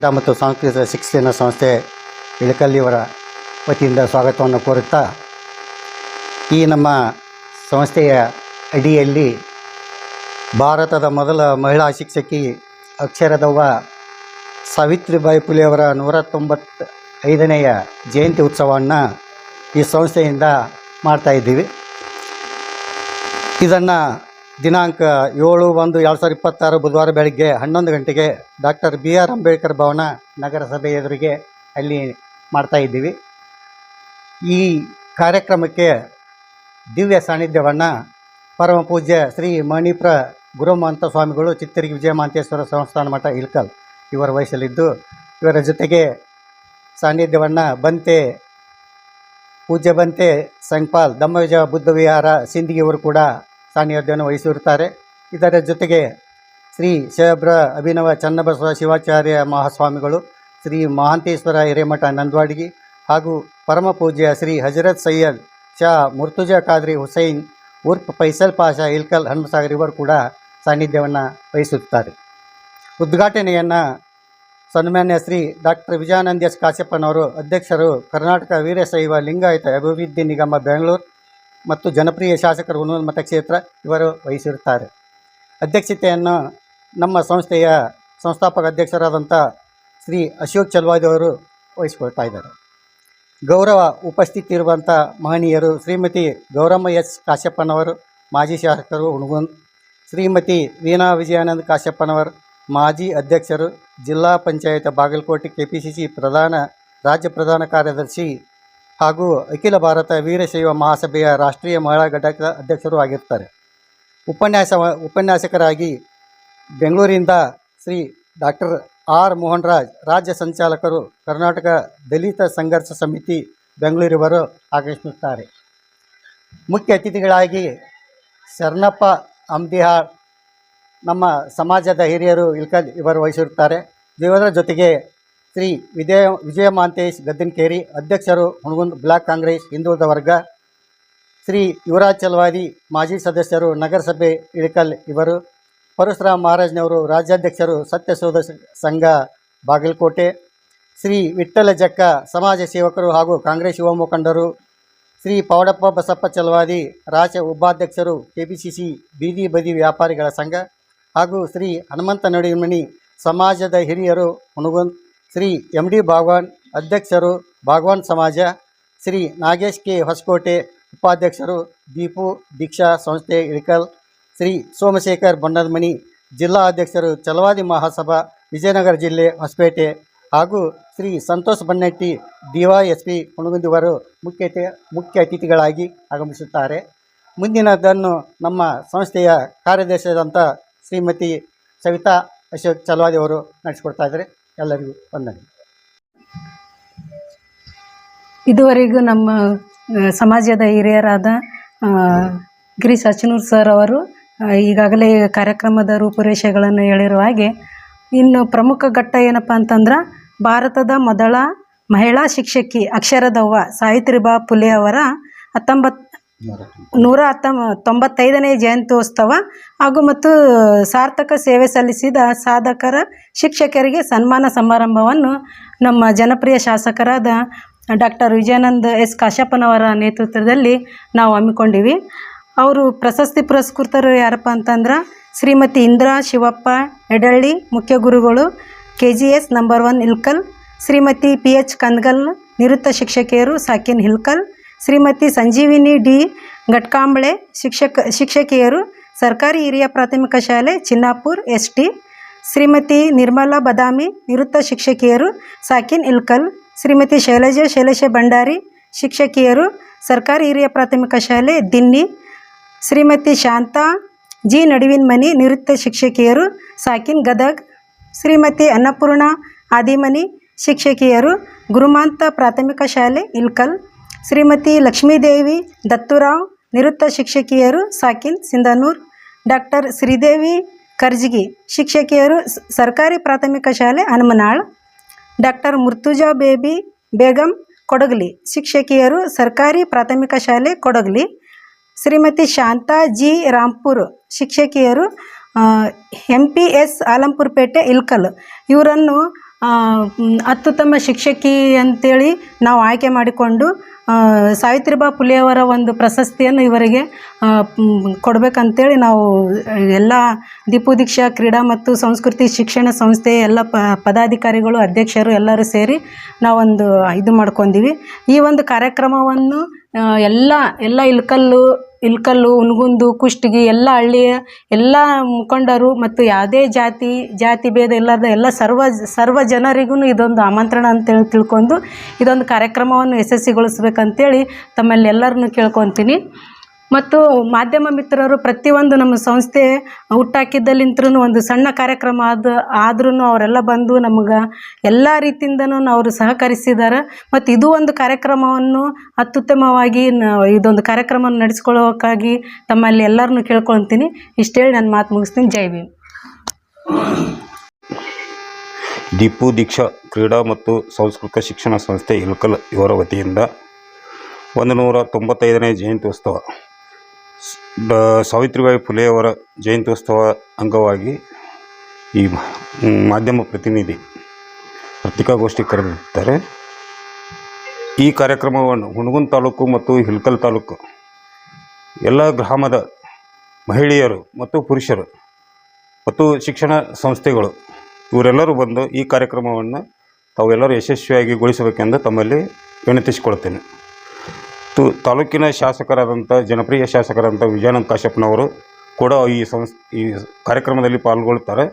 ಮತ್ತು ಸಾಂಸ್ಕೃತಿಕ ಶಿಕ್ಷಣ ಸಂಸ್ಥೆ ಇಳಕಲ್ಲಿಯವರ ವತಿಯಿಂದ ಸ್ವಾಗತವನ್ನು ಕೋರುತ್ತಾ ಈ ನಮ್ಮ ಸಂಸ್ಥೆಯ ಅಡಿಯಲ್ಲಿ ಭಾರತದ ಮೊದಲ ಮಹಿಳಾ ಶಿಕ್ಷಕಿ ಅಕ್ಷರದವ್ವ ಸಾವಿತ್ರಿಬಾಯಿ ಪುಲೆಯವರ ನೂರ ತೊಂಬತ್ತ ಐದನೆಯ ಜಯಂತಿ ಉತ್ಸವವನ್ನು ಈ ಸಂಸ್ಥೆಯಿಂದ ಮಾಡ್ತಾಯಿದ್ದೀವಿ ಇದನ್ನು ದಿನಾಂಕ ಏಳು ಒಂದು ಎರಡು ಸಾವಿರದ ಇಪ್ಪತ್ತಾರು ಬುಧವಾರ ಬೆಳಗ್ಗೆ ಹನ್ನೊಂದು ಗಂಟೆಗೆ doctor B R Ambedkar Bhavan ನಗರಸಭೆ ಎದುರಿಗೆ ಅಲ್ಲಿ ಮಾಡ್ತಾ ಇದ್ದೀವಿ. ಈ ಕಾರ್ಯಕ್ರಮಕ್ಕೆ ದಿವ್ಯ ಸಾನ್ನಿಧ್ಯವನ್ನು ಪರಮ ಪೂಜ್ಯ ಶ್ರೀ ಮಣಿಪ್ರ ಗುರುಮಂತ ಸ್ವಾಮಿಗಳು ಚಿತ್ತರಿಗೆ ವಿಜಯಮಾಂತೇಶ್ವರ ಸಂಸ್ಥಾನ ಮಠ ಇಲ್ಕಲ್ ಇವರ ವಯಸ್ಸಲ್ಲಿದ್ದು ಇವರ ಜೊತೆಗೆ ಸಾನ್ನಿಧ್ಯವನ್ನು ಬಂತೆ, ಪೂಜ್ಯ ಬಂತೆ ಸಂಪಾಲ್ ದಮ್ಮವಿಜಯ ಬುದ್ಧ ವಿಹಾರ ಸಿಂಧಿಗಿಯವರು ಕೂಡ ಸಾನ್ನಿಧ್ಯವನ್ನು ವಹಿಸಿರುತ್ತಾರೆ. ಇದರ ಜೊತೆಗೆ ಶ್ರೀ ಶೇಬ್ರ ಅಭಿನವ ಚನ್ನಬಸವ ಶಿವಾಚಾರ್ಯ ಮಹಾಸ್ವಾಮಿಗಳು, ಶ್ರೀ ಮಹಾಂತೇಶ್ವರ ಹಿರೇಮಠ ನಂದ್ವಾಡಿಗಿ ಹಾಗೂ ಪರಮ ಪೂಜ್ಯ ಶ್ರೀ ಹಜರತ್ ಸೈಯದ್ ಶಾ ಮುರ್ತುಜಾ ಖಾದ್ರಿ ಹುಸೈನ್, ಉರ್ಫ್ ಫೈಸಲ್ ಪಾಷಾ ಇಲ್ಕಲ್ ಹನುಮಸಾಗರ್ ಇವರು ಕೂಡ ಸಾನ್ನಿಧ್ಯವನ್ನು ವಹಿಸುತ್ತಾರೆ. ಉದ್ಘಾಟನೆಯನ್ನು ಸನ್ಮಾನ್ಯ ಶ್ರೀ ಡಾಕ್ಟರ್ ವಿಜಯಾನಂದ ಎಸ್ ಕಾಶ್ಯಪ್ಪನವರು ಅಧ್ಯಕ್ಷರು ಕರ್ನಾಟಕ ವೀರಶೈವ ಲಿಂಗಾಯತ ಅಭಿವೃದ್ಧಿ ನಿಗಮ, ಬೆಂಗಳೂರು ಮತ್ತು ಜನಪ್ರಿಯ ಶಾಸಕರು ಹುನೂರು ಮತಕ್ಷೇತ್ರ ಇವರು ವಹಿಸಿರುತ್ತಾರೆ. ಅಧ್ಯಕ್ಷತೆಯನ್ನು ನಮ್ಮ ಸಂಸ್ಥೆಯ ಸಂಸ್ಥಾಪಕ ಅಧ್ಯಕ್ಷರಾದಂಥ ಶ್ರೀ ಅಶೋಕ್ ಚಲ್ವಾದಿ ಅವರು ವಹಿಸಿಕೊಳ್ತಾ ಇದ್ದಾರೆ. ಗೌರವ ಉಪಸ್ಥಿತಿ ಇರುವಂಥ ಮಹನೀಯರು ಶ್ರೀಮತಿ ಗೌರಮ್ಮ ಎಸ್ ಕಾಶ್ಯಪ್ಪನವರು, ಮಾಜಿ ಶಾಸಕರು ಹುಣಗುನ್, ಶ್ರೀಮತಿ ವೀಣಾ ವಿಜಯಾನಂದ ಕಾಶ್ಯಪ್ಪನವರು, ಮಾಜಿ ಅಧ್ಯಕ್ಷರು ಜಿಲ್ಲಾ panchayat Bagalkote K P C C ಪ್ರಧಾನ, ರಾಜ್ಯ ಪ್ರಧಾನ ಕಾರ್ಯದರ್ಶಿ ಹಾಗೂ ಅಖಿಲ ಭಾರತ ವೀರಶೈವ ಮಹಾಸಭೆಯ ರಾಷ್ಟ್ರೀಯ ಮಹಿಳಾ ಘಟಕದ ಅಧ್ಯಕ್ಷರು ಆಗಿರ್ತಾರೆ. ಉಪನ್ಯಾಸ, ಉಪನ್ಯಾಸಕರಾಗಿ ಬೆಂಗಳೂರಿಂದ ಶ್ರೀ ಡಾಕ್ಟರ್ ಆರ್ ಮೋಹನ್ ರಾಜ್ ರಾಜ್ಯ ಸಂಚಾಲಕರು ಕರ್ನಾಟಕ ದಲಿತ ಸಂಘರ್ಷ ಸಮಿತಿ ಬೆಂಗಳೂರಿವರು ಆಗಮಿಸುತ್ತಾರೆ. ಮುಖ್ಯ ಅತಿಥಿಗಳಾಗಿ ಶರಣಪ್ಪ ಅಂಬಿಹಾಳ್ ನಮ್ಮ ಸಮಾಜದ ಹಿರಿಯರು ಇಲ್ಕಲ್ ಇವರು ವಹಿಸಿರುತ್ತಾರೆ. ಇವರ ಜೊತೆಗೆ ಶ್ರೀ ವಿಜಯ ವಿಜಯ ಮಾಂತೇಶ್ ಗದ್ದನಕೇರಿ ಅಧ್ಯಕ್ಷರು ಹುಣಗುಂದ್ ಬ್ಲಾಕ್ ಕಾಂಗ್ರೆಸ್ ಹಿಂದುಳಿದ ವರ್ಗ, ಶ್ರೀ ಯುವರಾಜ್ ಚಲವಾದಿ ಮಾಜಿ ಸದಸ್ಯರು ನಗರಸಭೆ ಇಳಕಲ್ ಇವರು, ಪರಶುರಾಮ್ ಮಹಾರಾಜ್ನವರು ರಾಜ್ಯಾಧ್ಯಕ್ಷರು ಸತ್ಯಶೋಧ ಸಂಘ ಬಾಗಲಕೋಟೆ, ಶ್ರೀ ವಿಠ್ಠಲ ಜಕ್ಕ ಸಮಾಜ ಸೇವಕರು ಹಾಗೂ ಕಾಂಗ್ರೆಸ್ ಯುವ ಮುಖಂಡರು, ಶ್ರೀ ಪೌಡಪ್ಪ ಬಸಪ್ಪ ಚಲವಾದಿ ರಾಜ್ಯ ಉಪಾಧ್ಯಕ್ಷರು ಕೆ ಬೀದಿ ಬದಿ ವ್ಯಾಪಾರಿಗಳ ಸಂಘ ಹಾಗೂ ಶ್ರೀ ಹನುಮಂತ ನಡಿಮಣಿ ಸಮಾಜದ ಹಿರಿಯರು ಹುಣಗುಂದ್ ಶ್ರೀ ಎಂ ಡಿ ಭಾಗವಾನ್ ಅಧ್ಯಕ್ಷರು ಭಾಗವಾನ್ ಸಮಾಜ, ಶ್ರೀ ನಾಗೇಶ್ ಕೆ ಹೊಸಕೋಟೆ ಉಪಾಧ್ಯಕ್ಷರು ದೀಪು ದೀಕ್ಷಾ ಸಂಸ್ಥೆ ಇಳಕಲ್, ಶ್ರೀ ಸೋಮಶೇಖರ್ ಬಣ್ಣದಮಣಿ ಜಿಲ್ಲಾ ಅಧ್ಯಕ್ಷರು ಚಲವಾದಿ ಮಹಾಸಭಾ ವಿಜಯನಗರ ಜಿಲ್ಲೆ ಹೊಸಪೇಟೆ ಹಾಗೂ ಶ್ರೀ ಸಂತೋಷ್ ಬನ್ನಟ್ಟಿ ಡಿವೈಎಸ್ಪಿ ಹುಣಗುಂದಿವರು ಮುಖ್ಯತೆ ಮುಖ್ಯ ಅತಿಥಿಗಳಾಗಿ ಆಗಮಿಸುತ್ತಾರೆ. ಮುಂದಿನದನ್ನು ನಮ್ಮ ಸಂಸ್ಥೆಯ ಕಾರ್ಯದರ್ಶಿಯಾದಂಥ ಶ್ರೀಮತಿ ಸವಿತಾ ಅಶೋಕ್ ಚಲವಾದಿ ಅವರು ನಡೆಸಿಕೊಡ್ತಾ ಇದ್ದಾರೆ. ಎಲ್ಲರಿಗೂ ವಂದನೆ. ಇದುವರೆಗೂ ನಮ್ಮ ಸಮಾಜದ ಹಿರಿಯರಾದ ಗಿರೀಶ್ ಅಚನೂರ್ ಸರ್ ಅವರು ಈಗಾಗಲೇ ಕಾರ್ಯಕ್ರಮದ ರೂಪುರೇಷೆಗಳನ್ನು ಹೇಳಿರುವ ಹಾಗೆ, ಇನ್ನು ಪ್ರಮುಖ ಘಟ್ಟ ಏನಪ್ಪ ಅಂತಂದ್ರೆ, ಭಾರತದ ಮೊದಲ ಮಹಿಳಾ ಶಿಕ್ಷಕಿ ಅಕ್ಷರದವ್ವ ಸಾವಿತ್ರಿಬಾ ಫುಲೆ ಅವರ ಹತ್ತೊಂಬತ್ತು ನೂರ ಹತ್ತೊಂಬ ತೊಂಬತ್ತೈದನೇ ಜಯಂತ್ಯೋತ್ಸವ ಹಾಗೂ ಮತ್ತು ಸಾರ್ಥಕ ಸೇವೆ ಸಲ್ಲಿಸಿದ ಸಾಧಕರ ಶಿಕ್ಷಕರಿಗೆ ಸನ್ಮಾನ ಸಮಾರಂಭವನ್ನು ನಮ್ಮ ಜನಪ್ರಿಯ ಶಾಸಕರಾದ ಡಾಕ್ಟರ್ ವಿಜಯಾನಂದ ಎಸ್ ಕಾಶಪ್ಪನವರ ನೇತೃತ್ವದಲ್ಲಿ ನಾವು ಹಮ್ಮಿಕೊಂಡಿವಿ. ಅವರು ಪ್ರಶಸ್ತಿ ಪುರಸ್ಕೃತರು ಯಾರಪ್ಪ ಅಂತಂದ್ರೆ ಶ್ರೀಮತಿ ಇಂದ್ರಾ ಶಿವಪ್ಪ ಎಡಳ್ಳಿ ಮುಖ್ಯ ಗುರುಗಳು K G S number one Ilkal Shrimati P H Kandgal ನಿವೃತ್ತ ಶಿಕ್ಷಕಿಯರು ಸಾಕಿನ್ ಹಿಲ್ಕಲ್ ಶ್ರೀಮತಿ ಸಂಜೀವಿನಿ ಡಿ. ಘಟ್ಕಾಂಬಳೆ, ಶಿಕ್ಷಕ, ಶಿಕ್ಷಕಿಯರು, ಸರ್ಕಾರಿ ಹಿರಿಯ ಪ್ರಾಥಮಿಕ ಶಾಲೆ, ಚಿನ್ನಾಪುರ್ ಎಸ್ ಟಿ ಶ್ರೀಮತಿ ನಿರ್ಮಲಾ ಬದಾಮಿ, ನಿವೃತ್ತ ಶಿಕ್ಷಕಿಯರು, ಸಾಕಿನ್ ಇಲ್ಕಲ್. ಶ್ರೀಮತಿ ಶೈಲಜಾ ಶೈಲೇಶ ಭಂಡಾರಿ, ಶಿಕ್ಷಕಿಯರು, ಸರ್ಕಾರಿ ಹಿರಿಯ ಪ್ರಾಥಮಿಕ ಶಾಲೆ, ದಿನ್ನಿ. ಶ್ರೀಮತಿ ಶಾಂತಾ, ಜಿ. ನಡುವಿನ ಮನಿ ನಿವೃತ್ತ ಶಿಕ್ಷಕಿಯರು, ಸಾಕಿನ್ ಗದಗ್. ಶ್ರೀಮತಿ ಅನ್ನಪೂರ್ಣ ಆದಿಮನಿ, ಶಿಕ್ಷಕಿಯರು, ಗುರುಮಾಂತ ಪ್ರಾಥಮಿಕ ಶಾಲೆ, ಇಲ್ಕಲ್. ಶ್ರೀಮತಿ ಲಕ್ಷ್ಮೀದೇವಿ ದತ್ತುರಾವ್, ನಿವೃತ್ತ ಶಿಕ್ಷಕಿಯರು ಸಾಕಿನ್ ಸಿಂಧನೂರ್, ಡಾಕ್ಟರ್ ಶ್ರೀದೇವಿ ಕರ್ಜಿಗಿ ಶಿಕ್ಷಕಿಯರು ಸರ್ಕಾರಿ ಪ್ರಾಥಮಿಕ ಶಾಲೆ ಹನುಮನಾಳ್, ಡಾಕ್ಟರ್ ಮುರ್ತುಜಾ ಬೇಬಿ ಬೇಗಂ ಕೊಡಗಲಿ, ಶಿಕ್ಷಕಿಯರು ಸರ್ಕಾರಿ ಪ್ರಾಥಮಿಕ ಶಾಲೆ Kodagali, Shrimati Shanta G Rampur, ಶಿಕ್ಷಕಿಯರು M P S Alampur Pete Ilkal ಇವರನ್ನು ಅತ್ಯುತ್ತಮ ಶಿಕ್ಷಕಿ ಅಂತೇಳಿ ನಾವು ಆಯ್ಕೆ ಮಾಡಿಕೊಂಡು ಸಾವಿತ್ರಿಬಾ ಪುಲಿಯವರ ಒಂದು ಪ್ರಶಸ್ತಿಯನ್ನು ಇವರಿಗೆ ಕೊಡಬೇಕಂತೇಳಿ ನಾವು, ಎಲ್ಲ ದೀಪು ದೀಕ್ಷಾ ಕ್ರೀಡಾ ಮತ್ತು ಸಂಸ್ಕೃತಿ ಶಿಕ್ಷಣ ಸಂಸ್ಥೆ ಎಲ್ಲ ಪದಾಧಿಕಾರಿಗಳು, ಅಧ್ಯಕ್ಷರು ಎಲ್ಲರೂ ಸೇರಿ ನಾವೊಂದು ಇದು ಮಾಡ್ಕೊಂಡಿವಿ. ಈ ಒಂದು ಕಾರ್ಯಕ್ರಮವನ್ನು ಎಲ್ಲ ಎಲ್ಲ ಇಲ್ಕಲ್ಲು ಇಲ್ಕಲ್ಲು, ಉನ್ಗುಂದು, ಕುಷ್ಟಗಿ, ಎಲ್ಲ ಹಳ್ಳಿಯ ಎಲ್ಲ ಮುಖಂಡರು ಮತ್ತು ಯಾವುದೇ ಜಾತಿ ಜಾತಿ ಭೇದ ಇಲ್ಲದ ಎಲ್ಲ ಸರ್ವ ಸರ್ವ ಜನರಿಗೂ ಇದೊಂದು ಆಮಂತ್ರಣ ಅಂತೇಳಿ ತಿಳ್ಕೊಂಡು ಇದೊಂದು ಕಾರ್ಯಕ್ರಮವನ್ನು ಯಶಸ್ವಿಗೊಳಿಸ್ಬೇಕಂತೇಳಿ ತಮ್ಮಲ್ಲಿ ಎಲ್ಲರನ್ನು ಕೇಳ್ಕೊತೀನಿ. ಮತ್ತು ಮಾಧ್ಯಮ ಮಿತ್ರರು ಪ್ರತಿಯೊಂದು ನಮ್ಮ ಸಂಸ್ಥೆ ಹುಟ್ಟಾಕಿದ್ದಲ್ಲಿಂತ್ರೂ ಒಂದು ಸಣ್ಣ ಕಾರ್ಯಕ್ರಮ ಆದ ಆದ್ರೂ ಅವರೆಲ್ಲ ಬಂದು ನಮಗೆ ಎಲ್ಲ ರೀತಿಯಿಂದನೂ ಅವರು ಸಹಕರಿಸಿದ್ದಾರೆ ಮತ್ತು ಇದು ಒಂದು ಕಾರ್ಯಕ್ರಮವನ್ನು ಅತ್ಯುತ್ತಮವಾಗಿ ಇದೊಂದು ಕಾರ್ಯಕ್ರಮ ನಡೆಸ್ಕೊಳ್ಳೋಕ್ಕಾಗಿ ತಮ್ಮಲ್ಲಿ ಎಲ್ಲರನ್ನು ಕೇಳ್ಕೊಳ್ತೀನಿ ಇಷ್ಟೇಳಿ ನಾನು ಮಾತು ಮುಗಿಸ್ತೀನಿ. ಜೈ ಭೀಮ್. ದೀಪು ದೀಕ್ಷಾ ಕ್ರೀಡಾ ಮತ್ತು ಸಾಂಸ್ಕೃತಿಕ ಶಿಕ್ಷಣ ಸಂಸ್ಥೆ ಇಲ್ಕಲ್ ಇವರ ವತಿಯಿಂದ ಒಂದು ನೂರ ತೊಂಬತ್ತೈದನೇ ಜಯಂತ್ಯೋತ್ಸವ ಸಾವಿತ್ರಿಬಾಯಿ ಫುಲೆಯವರ ಜಯಂತ್ಯೋತ್ಸವ ಅಂಗವಾಗಿ ಈ ಮಾಧ್ಯಮ ಪ್ರತಿನಿಧಿ ಪತ್ರಿಕಾಗೋಷ್ಠಿ ಕರೆದಿದ್ದಾರೆ. ಈ ಕಾರ್ಯಕ್ರಮವನ್ನು ಹುಣಗುನ್ ತಾಲೂಕು ಮತ್ತು ಹಿಲ್ಕಲ್ ತಾಲೂಕು ಎಲ್ಲ ಗ್ರಾಮದ ಮಹಿಳೆಯರು ಮತ್ತು ಪುರುಷರು ಮತ್ತು ಶಿಕ್ಷಣ ಸಂಸ್ಥೆಗಳು ಇವರೆಲ್ಲರೂ ಬಂದು ಈ ಕಾರ್ಯಕ್ರಮವನ್ನು ತಾವೆಲ್ಲರೂ ಯಶಸ್ವಿಯಾಗಿ ಗೊಳಿಸಬೇಕೆಂದು ತಮ್ಮಲ್ಲಿ ವಿನಂತಿಸಿಕೊಳ್ತೇನೆ ತು ತಾಲೂಕಿನ ಶಾಸಕರಾದಂಥ, ಜನಪ್ರಿಯ ಶಾಸಕರಾದಂಥ ವಿಜಯಾನಂದ ಕಾಶ್ಯಪ್ನವರು ಕೂಡ ಈ ಸಂಸ್, ಈ ಕಾರ್ಯಕ್ರಮದಲ್ಲಿ ಪಾಲ್ಗೊಳ್ತಾರೆ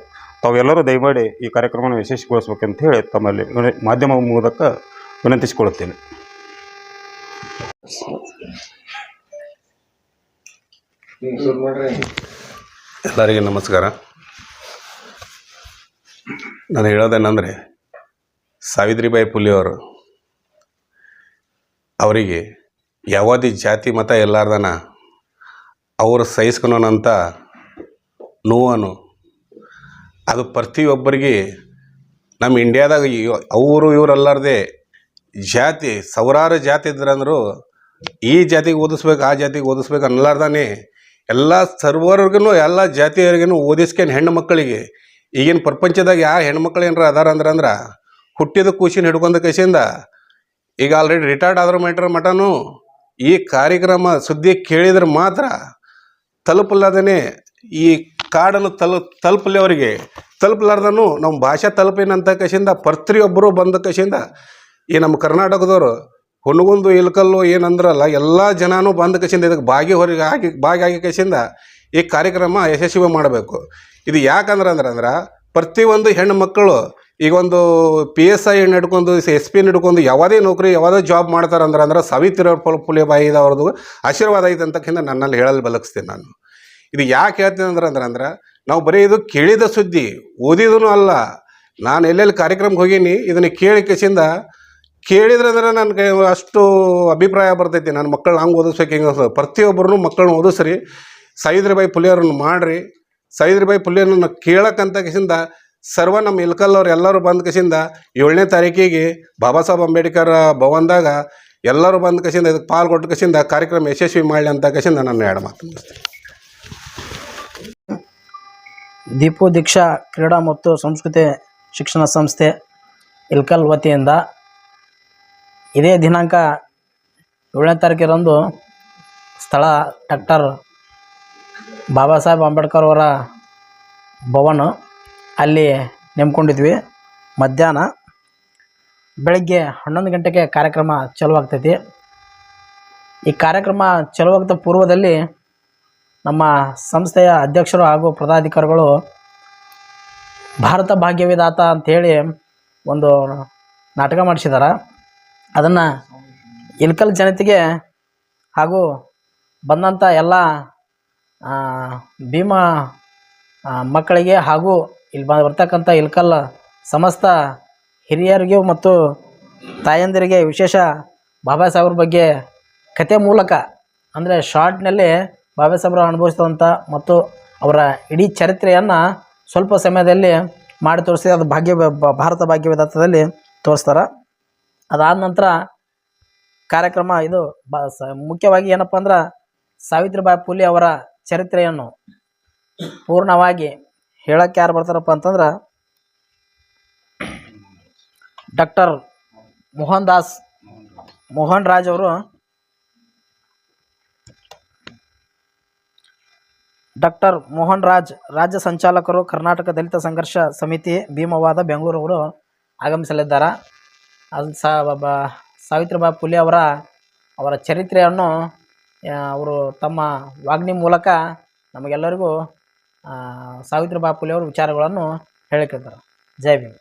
ತಾವೆಲ್ಲರೂ ದಯಮಾಡಿ ಈ ಕಾರ್ಯಕ್ರಮವನ್ನು ಯಶಸ್ವಿಗೊಳಿಸ್ಬೇಕಂತ ಹೇಳಿ ತಮ್ಮಲ್ಲಿ ಮಾಧ್ಯಮ ಮೂಲಕ ವಿನಂತಿಸಿಕೊಳ್ಳುತ್ತೇನೆ. ಎಲ್ಲರಿಗೆ ನಮಸ್ಕಾರ. ನಾನು ಹೇಳೋದೇನೆಂದರೆ ಸಾವಿತ್ರಿಬಾಯಿ ಪುಲಿಯವರು ಅವರಿಗೆ ಯಾವುದೇ ಜಾತಿ ಮತ ಎಲ್ಲಾರ್ದನ, ಅವರು ಸಹಿಸ್ಕೊಳೋಣಂತ ನೋವನು. ಅದು ಪ್ರತಿಯೊಬ್ಬರಿಗೆ ನಮ್ಮ ಇಂಡಿಯಾದಾಗ ಅವರು ಇವರಲ್ಲಾರ್ದೆ ಜಾತಿ, ಸಾವಿರಾರು ಜಾತಿ ಇದ್ರಂದ್ರು ಈ ಜಾತಿಗೆ ಓದಿಸ್ಬೇಕು, ಆ ಜಾತಿಗೆ ಓದಿಸ್ಬೇಕು ಅನ್ನಲಾರ್ದಾನೆ ಎಲ್ಲ ಸರ್ವರ್ಗೂ ಎಲ್ಲ ಜಾತಿಯವ್ರಿಗೂ ಓದಿಸ್ಕೊಂಡು ಹೆಣ್ಣು ಮಕ್ಕಳಿಗೆ. ಈಗಿನ ಪ್ರಪಂಚದಾಗ ಯಾವ ಹೆಣ್ಮಕ್ಳು ಏನಾರ ಅದಾರ ಅಂದ್ರೆ ಅಂದ್ರೆ ಹುಟ್ಟಿದ ಕೂಸಿನ ಹಿಡ್ಕೊಂಡ ಕೈಸಿಂದ ಈಗ ಆಲ್ರೆಡಿ ರಿಟೈರ್ಡ್ ಆದ್ರ ಮಟ್ರ ಮಟನು ಈ ಕಾರ್ಯಕ್ರಮ ಸುದ್ದಿ ಕೇಳಿದ್ರೆ ಮಾತ್ರ ತಲುಪಲ್ಲದೇ ಈ ಕಾಡನ್ನು ತಲು ತಲುಪಲಿ ಅವರಿಗೆ ತಲುಪಲಾರ್ದನು ನಮ್ಮ ಭಾಷೆ ತಲುಪಿನಂತ ಕಸಿಂದ ಪ್ರತಿಯೊಬ್ಬರು ಬಂದ ಕಸಿಂದ ಈ ನಮ್ಮ ಕರ್ನಾಟಕದವರು ಹುಣಗುಂದು ಇಲ್ಕಲ್ಲು ಏನಂದ್ರಲ್ಲ ಎಲ್ಲ ಜನನೂ ಬಂದ ಕಸಿಂದ ಇದಕ್ಕೆ ಬಾಗಿ ಹೊರಗೆ ಆಗಿ ಬಾಗಿ ಆಗಿ ಕಸಿಂದ ಈ ಕಾರ್ಯಕ್ರಮ ಯಶಸ್ವಿ ಮಾಡಬೇಕು. ಇದು ಯಾಕಂದ್ರೆ ಅಂದ್ರೆ ಅಂದ್ರೆ ಪ್ರತಿಯೊಂದು ಹೆಣ್ಣು ಮಕ್ಕಳು ಈಗ ಒಂದು ಪಿ ಎಸ್ ಐ ಹಿಡ್ಕೊಂಡು ಎಸ್ ಪಿ ಹಿಡ್ಕೊಂಡು ಯಾವುದೇ ನೌಕರಿ, ಯಾವುದೇ ಜಾಬ್ ಮಾಡ್ತಾರೆ ಅಂದ್ರೆ ಅಂದ್ರೆ ಸಾವಿತ್ರಿ ಪುಲಿಬಾಯಿ ಅವ್ರದ್ದು ಆಶೀರ್ವಾದ ಐತೆ ಅಂತಕ್ಕಿಂತ ನನ್ನಲ್ಲಿ ಹೇಳಲು ಬಲಗಿಸ್ತೀನಿ ನಾನು. ಇದು ಯಾಕೆ ಹೇಳ್ತೀನಿ ಅಂದ್ರೆ ಅಂದ್ರೆ ಅಂದ್ರೆ ನಾವು ಬರೀ ಇದು ಕೇಳಿದ ಸುದ್ದಿ ಓದಿದೂ ಅಲ್ಲ. ನಾನು ಎಲ್ಲೆಲ್ಲಿ ಕಾರ್ಯಕ್ರಮಕ್ಕೆ ಹೋಗೀನಿ, ಇದನ್ನು ಕೇಳಿ ಕೇಳಿದ್ರೆ ಅಂದ್ರೆ ನನಗೆ ಅಷ್ಟು ಅಭಿಪ್ರಾಯ ಬರ್ತೈತಿ. ನನ್ನ ಮಕ್ಕಳನ್ನ ಹಂಗೆ ಓದಿಸ್ಬೇಕು, ಹಿಂಗೆ ಪ್ರತಿಯೊಬ್ಬರೂ ಮಕ್ಕಳನ್ನ ಓದಿಸ್ರಿ. ಸಾವಿತ್ರಿಬಾಯಿ ಪುಲಿಯವ್ರನ್ನ ಮಾಡ್ರಿ. ಸಾವಿತ್ರಿಬಾಯಿ ಫುಲೆಯವ್ರನ್ನ ಕೇಳಕ್ಕಂತ ಕಿಸಿಂದ ಸರ್ವ ನಮ್ಮ ಇಲ್ಕಲ್ಲವ್ರು ಎಲ್ಲರೂ ಬಂದ ಕಿಸಿಂದ, ಏಳನೇ ತಾರೀಕಿಗೆ ಬಾಬಾ ಸಾಹೇಬ್ ಅಂಬೇಡ್ಕರ್ ಭವನದಾಗ ಎಲ್ಲರೂ ಬಂದ ಕಸಿಂದ, ಇದಕ್ಕೆ ಪಾಲ್ಗೊಟ್ಟು ಕಸಿಂದ ಕಾರ್ಯಕ್ರಮ ಯಶಸ್ವಿ ಮಾಡಲಿ ಅಂತ ಕಸಿಂದ ನಾನು ಎರಡು ಮಾತು ದೀಪು ದೀಕ್ಷಾ ಕ್ರೀಡಾ ಮತ್ತು ಸಂಸ್ಕೃತಿ ಶಿಕ್ಷಣ ಸಂಸ್ಥೆ ಇಲ್ಕಲ್ ವತಿಯಿಂದ ಇದೇ ದಿನಾಂಕ ಏಳನೇ ತಾರೀಕಿರಂದು ಸ್ಥಳ, ಡಾಕ್ಟರ್ ಬಾಬಾ ಸಾಹೇಬ್ ಅಂಬೇಡ್ಕರ್ ಅವರ ಭವನ ಅಲ್ಲಿ ನೆಮ್ಕೊಂಡಿದ್ವಿ. ಮಧ್ಯಾಹ್ನ ಬೆಳಗ್ಗೆ ಹನ್ನೊಂದು ಗಂಟೆಗೆ ಕಾರ್ಯಕ್ರಮ ಚಲುವಾಗ್ತೈತಿ. ಈ ಕಾರ್ಯಕ್ರಮ ಚಲುವಾಗ್ತ ಪೂರ್ವದಲ್ಲಿ ನಮ್ಮ ಸಂಸ್ಥೆಯ ಅಧ್ಯಕ್ಷರು ಹಾಗೂ ಪದಾಧಿಕಾರಿಗಳು ಭಾರತ ಭಾಗ್ಯವಿದಾತ ಅಂಥೇಳಿ ಒಂದು ನಾಟಕ ಮಾಡಿಸಿದ್ದಾರೆ ಅದನ್ನು ಇಲ್ಕಲ್ ಜನತೆಗೆ ಹಾಗೂ ಬಂದಂಥ ಎಲ್ಲ ಭೀಮಾ ಮಕ್ಕಳಿಗೆ ಹಾಗೂ ಇಲ್ಲಿ ಬರ್ತಕ್ಕಂಥ ಇಲ್ಕಲ್ ಸಮಸ್ತ ಹಿರಿಯರಿಗೂ ಮತ್ತು ತಾಯಂದಿರಿಗೆ ವಿಶೇಷ ಬಾಬಾ ಸಾಹೇಬ್ರ ಬಗ್ಗೆ ಕತೆ ಮೂಲಕ, ಅಂದರೆ ಶಾರ್ಟ್ನಲ್ಲಿ ಬಾಬಾ ಸಾಹೇಬ್ರು ಅನುಭವಿಸಿದಂಥ ಮತ್ತು ಅವರ ಇಡೀ ಚರಿತ್ರೆಯನ್ನು ಸ್ವಲ್ಪ ಸಮಯದಲ್ಲಿ ಮಾಡಿ ತೋರಿಸಿ, ಅದು ಭಾಗ್ಯ, ಭಾರತ ಭಾಗ್ಯವಿದಾತದಲ್ಲಿ ತೋರಿಸ್ತಾರೆ. ಅದಾದ ನಂತರ ಕಾರ್ಯಕ್ರಮ ಇದು ಬ ಮುಖ್ಯವಾಗಿ ಏನಪ್ಪ ಅಂದ್ರೆ ಸಾವಿತ್ರಿಬಾಯಿ ಫುಲೆ ಅವರ ಚರಿತ್ರೆಯನ್ನು ಪೂರ್ಣವಾಗಿ ಹೇಳಕ್ಕೆ ಯಾರು ಬರ್ತಾರಪ್ಪ ಅಂತಂದ್ರೆ ಡಾಕ್ಟರ್ ಮೋಹನ್ ದಾಸ್ ಮೋಹನ್ ರಾಜ್ ಅವರು. ಡಾಕ್ಟರ್ ಮೋಹನ್ ರಾಜ್ ರಾಜ್ಯ ಸಂಚಾಲಕರು ಕರ್ನಾಟಕ ದಲಿತ ಸಂಘರ್ಷ ಸಮಿತಿ ಭೀಮವಾದ ಬೆಂಗಳೂರು ಅವರು ಆಗಮಿಸಲಿದ್ದಾರೆ. ಅದು ಸಾ ಸಾವಿತ್ರಿಬಾಯಿ ಫುಲೆ ಅವರ ಅವರ ಚರಿತ್ರೆಯನ್ನು ಅವರು ತಮ್ಮ ವಾಗ್ನಿ ಮೂಲಕ ನಮಗೆಲ್ಲರಿಗೂ ಸಾವಿತ್ರಿ ಸಾವಿತ್ರಿಬಾಯಿ ಫುಲೆ ವಿಚಾರಗಳನ್ನು ಹೇಳಿಕೊಂಡರು ಜೈ ಭೀಮ್.